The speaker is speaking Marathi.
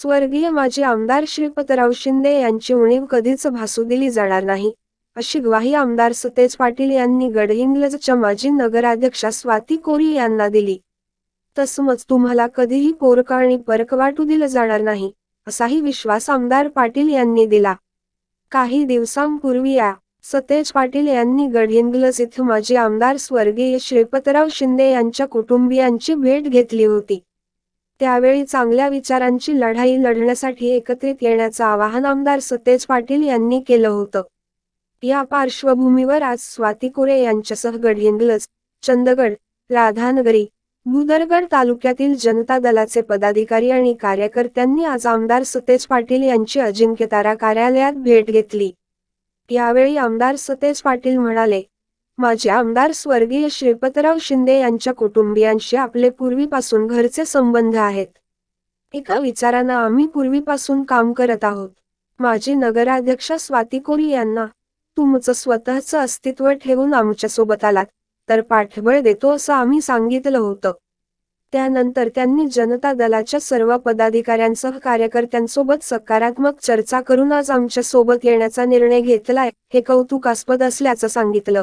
स्वर्गीय माजी आमदार श्रीपतराव शिंदे यांची उणीव कधीच भासू दिली जाणार नाही. अशी ग्वाही आमदार सतेज पाटील यांनी गडहिंग्लजच्या माजी नगराध्यक्षा स्वाती कोरी यांना दिली. तसमच तुम्हाला कधीही पोरका आणि परक वाटू दिलं जाणार नाही असाही विश्वास आमदार पाटील यांनी दिला. काही दिवसांपूर्वी या सतेज पाटील यांनी गडहिंग्लज इथं माजी आमदार स्वर्गीय श्रीपतराव शिंदे यांच्या कुटुंबियांची भेट घेतली होती. त्यावेळी चांगल्या विचारांची लढाई लढण्यासाठी एकत्रित येण्याचं आवाहन आमदार सतेज पाटील यांनी केलं होतं. या पार्श्वभूमीवर आज स्वाती कोरे यांच्यासह गडहिंग्लज चंदगड राधानगरी भुदरगड तालुक्यातील जनता दलाचे पदाधिकारी आणि कार्यकर्त्यांनी आज आमदार सतेज पाटील यांची अजिंक्यतारा कार्यालयात भेट घेतली. यावेळी आमदार सतेज पाटील म्हणाले माझे आमदार स्वर्गीय श्रीपतराव शिंदे यांच्या कुटुंबियांशी आपले पूर्वीपासून घरचे संबंध आहेत. एका विचारानं आम्ही पूर्वीपासून काम करत आहोत. माजी नगराध्यक्षा स्वाती कोरी यांना तुमचं स्वतःचं अस्तित्व ठेवून आमच्यासोबत आलात तर पाठबळ देतो असं आम्ही सांगितलं होतं. त्यानंतर त्यांनी जनता दलाच्या सर्व पदाधिकाऱ्यांसह कार्यकर्त्यांसोबत सकारात्मक चर्चा करून आज आमच्यासोबत येण्याचा निर्णय घेतलाय हे कौतुकास्पद असल्याचं सांगितलं.